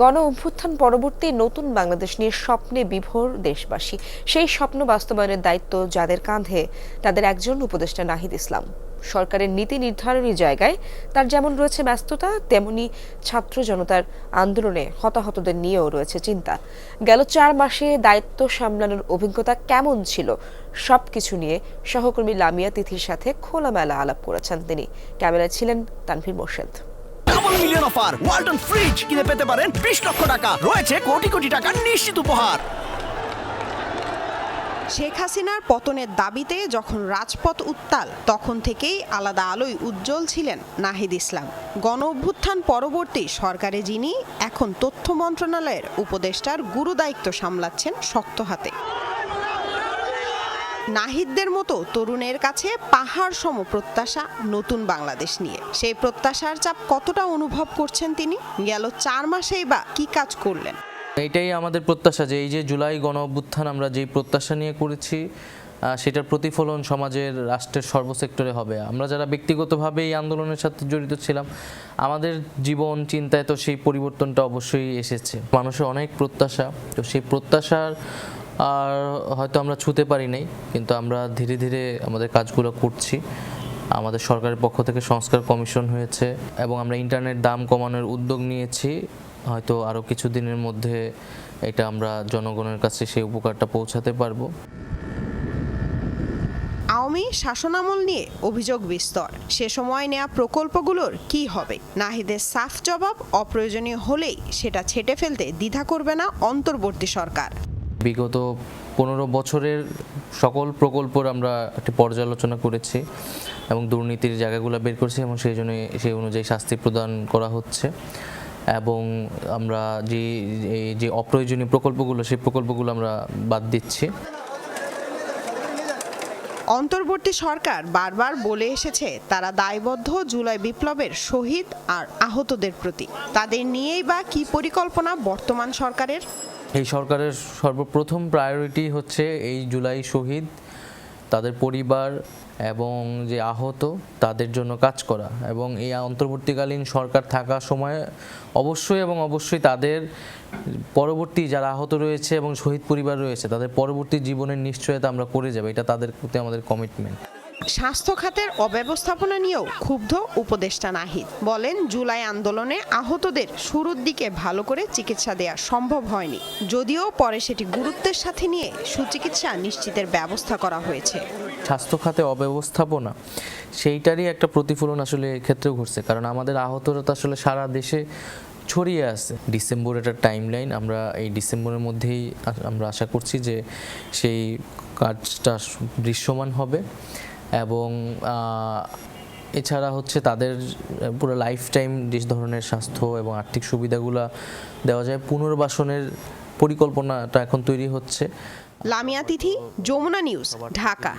গণ অভ্যুত্থান পরবর্তী নতুন বাংলাদেশ নিয়ে স্বপ্নে বিভোর দেশবাসী। সেই স্বপ্ন বাস্তবায়নের দায়িত্ব যাদের কাঁধে, তাদের একজন উপদেষ্টা নাহিদ ইসলাম। সরকারের নীতি নির্ধারণী জায়গায় তার যেমন রয়েছে ব্যস্ততা, তেমনি ছাত্র জনতার আন্দোলনে হতাহতদের নিয়েও রয়েছে চিন্তা। গেল চার মাসে দায়িত্ব সামলানোর অভিজ্ঞতা কেমন ছিল? সব কিছু নিয়ে সহকর্মী লামিয়া তিথির সাথে খোলামেলা আলাপ করেছেন তিনি। ক্যামেরায় ছিলেন Tanvir Morshed. Double million offer Walton fridge কিনে পেতে পারেন বিশ লক্ষ টাকা। রয়েছে কোটি কোটি টাকার নিশ্চিত উপহার। শেখ হাসিনার পতনের দাবিতে যখন রাজপথ উত্তাল, তখন থেকেই আলাদা আলোয় উজ্জ্বল ছিলেন নাহিদ ইসলাম। গণ অভ্যুত্থান পরবর্তী সরকারে যিনি, এখন তথ্য মন্ত্রণালয়ের উপদেষ্টার গুরু দায়িত্ব সামলাচ্ছেন শক্ত হাতে। নাহিদদের মতো তরুণের কাছে পাহাড় সম প্রত্যাশা নতুন বাংলাদেশ নিয়ে। সেই প্রত্যাশার চাপ কতটা অনুভব করছেন তিনি? গেল চার মাসেই বা কি কাজ করলেন? এটাই আমাদের প্রত্যাশা যে এই যে জুলাই গণ অভ্যুত্থান আমরা যেই প্রত্যাশা নিয়ে করেছি সেটার প্রতিফলন সমাজের রাষ্ট্রের সর্বসেক্টরে হবে। আমরা যারা ব্যক্তিগতভাবে এই আন্দোলনের সাথে জড়িত ছিলাম, আমাদের জীবন, চিন্তায় তো সেই পরিবর্তনটা অবশ্যই এসেছে। মানুষের অনেক প্রত্যাশা, তো সেই প্রত্যাশার আর হয়তো আমরা ছুতে পারি নাই, কিন্তু আমরা ধীরে ধীরে আমাদের কাজগুলো করছি। আমাদের সরকারের পক্ষ থেকে সংস্কার কমিশন হয়েছে এবং আমরা ইন্টারনেট দাম কমানোর উদ্যোগ নিয়েছি। হয়তো আরও কিছু দিনের মধ্যে এটা আমরা জনগণের কাছে সেই উপকারটা পৌঁছাতে পারব। আওয়ামী শাসনামল নিয়ে অভিযোগ বিস্তর। সে সময় নেওয়া প্রকল্পগুলোর কি হবে? নাহিদের সাফ জবাব অপ্রয়োজনীয় হলেই সেটা ছেটে ফেলতে দ্বিধা করবে না অন্তর্বর্তী সরকার। বিগত পনেরো বছরের সকল প্রকল্পর আমরা একটি পর্যালোচনা করেছি এবং দুর্নীতির জায়গাগুলো বের করেছি এবং সেই জন্য সেই অনুযায়ী শাস্তি প্রদান করা হচ্ছে। এবং আমরা যে যে অপ্রয়োজনীয় প্রকল্পগুলো, সেই প্রকল্পগুলো আমরা বাদ দিচ্ছি। অন্তর্বর্তী সরকার বারবার বলে এসেছে, তারা দায়বদ্ধ জুলাই বিপ্লবের শহীদ আর আহতদের প্রতি। তাদের নিয়েই বা কি পরিকল্পনা বর্তমান সরকারের? এই সরকারের সর্বপ্রথম প্রায়োরিটি হচ্ছে এই জুলাই শহীদ, তাদের পরিবার এবং যে আহত, তাদের জন্য কাজ করা এবং এই অন্তর্বর্তীকালীন সরকার থাকা সময় অবশ্যই এবং অবশ্যই তাদের পরবর্তী যারা আহত রয়েছে এবং শহীদ পরিবার রয়েছে, তাদের পরবর্তী জীবনের নিশ্চয়তা আমরা করে যাব, এটা তাদের প্রতি আমাদের কমিটমেন্ট স্বাস্থ্য খাতের অব্যবস্থাপনা নিয়েও ক্ষুব্ধ উপদেষ্টা নাহিদ। বলেন, জুলাই আন্দোলনে আহতদের শুরুর দিকে ভালো করে চিকিৎসা দেওয়া সম্ভব হয়নি। যদিও পরে সেটি গুরুত্বের সাথে নিয়ে সুচিকিৎসা নিশ্চিতের ব্যবস্থা করা হয়েছে। স্বাস্থ্য খাতে অব্যবস্থাপনা, সেইটারই একটা প্রতিফলন আসলে ক্ষেত্রেও ঘটছে। কারণ আমাদের আহতরা তো আসলে সারা দেশে ছড়িয়ে আছে। ডিসেম্বর একটা টাইম লাইন আমরা এই ডিসেম্বরের মধ্যেই আমরা আশা করছি যে সেই কাজটা দৃশ্যমান হবে। এবং এছাড়া হচ্ছে তাদের পুরো লাইফ টাইম যে ধরনের স্বাস্থ্য এবং আর্থিক সুবিধাগুলো দেওয়া যায় পুনর্বাসনের পরিকল্পনাটা এখন তৈরি হচ্ছে। লামিয়া তিথি যমুনা নিউজ ঢাকা।